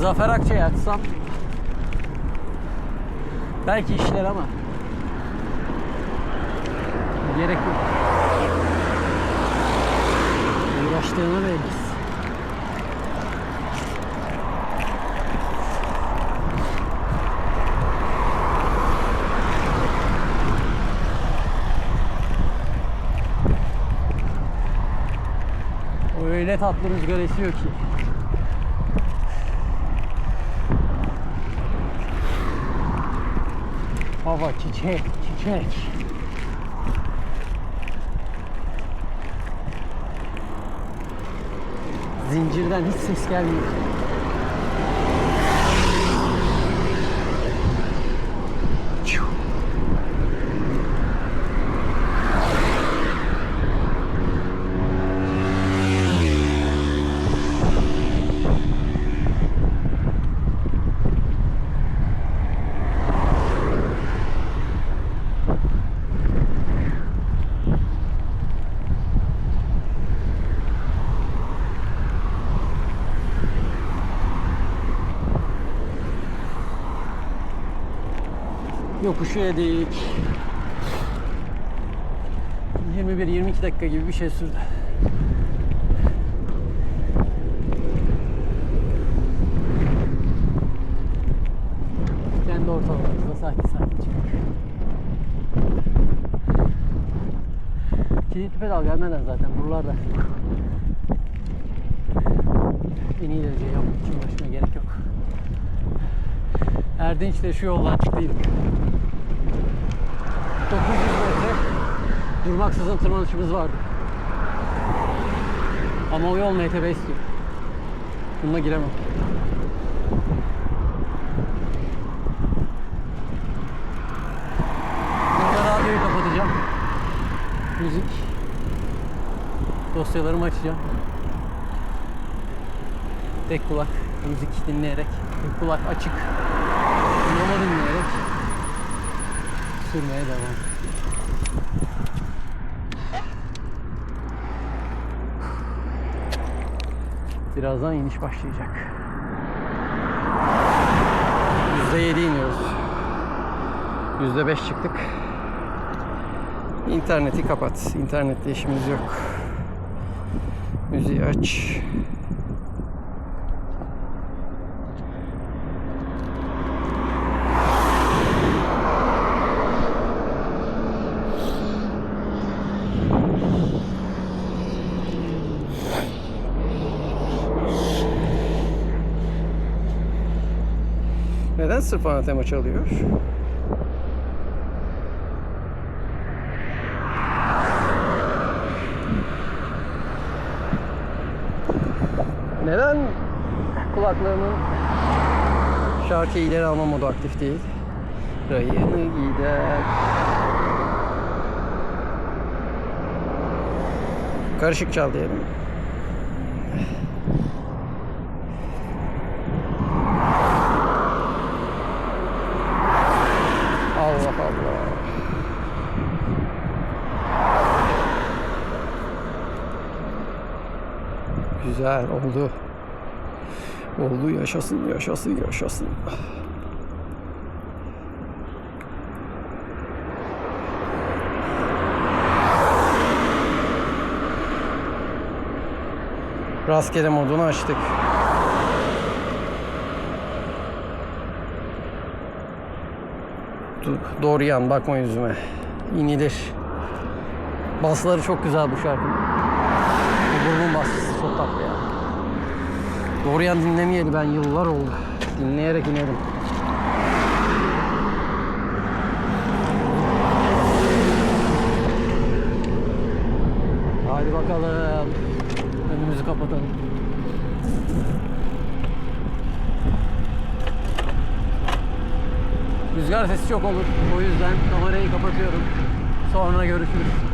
Zafer Akçay'ı açsam belki işler ama gerek yok. Uğraştığını belli. Öyle tatlı rüzgar esiyor ki. Hava çiçek, çiçek. Zincirden hiç ses gelmiyor. Yokuşu yedik. 21-22 dakika gibi bir şey sürdü. Kendi ortalarımızda sakin sakin çıktık. Kilitli pedal gelmeden zaten buralarda en iyi derece yapmak için uğraşmaya gerek yok. Erdinç'te şu yoldan çıktıydık. 900 metre durmaksızın tırmanışımız vardı. Ama o yol MTB istiyor. Bununla giremem. Burada radyoyu kapatacağım. Müzik. Dosyalarımı açacağım. Tek kulak müzik dinleyerek, tek kulak açık yola dinleyerek sürmeye devam. Birazdan iniş başlayacak. %7 iniyoruz. %5 çıktık. İnterneti kapat. İnternette işimiz yok. Müziği aç. Neden sırf anatema çalıyor? Neden kulaklığımın şarkı ileri alma modu aktif değil? Rayını gider. Karışık çal diyelim. Güzel oldu. Oldu yaşasın yaşasın yaşasın. Rastgele modunu açtık. Do- Doğru yan bakma yüzüme. İnilir. Basları çok güzel bu şarkının. Basısı çok tatlı ya. Doğru yan dinlemeyeli ben yıllar oldu. Dinleyerek inerim. Hadi bakalım. Önümüzü kapatalım. Rüzgar sesi çok olur. O yüzden kamerayı kapatıyorum. Sonra görüşürüz.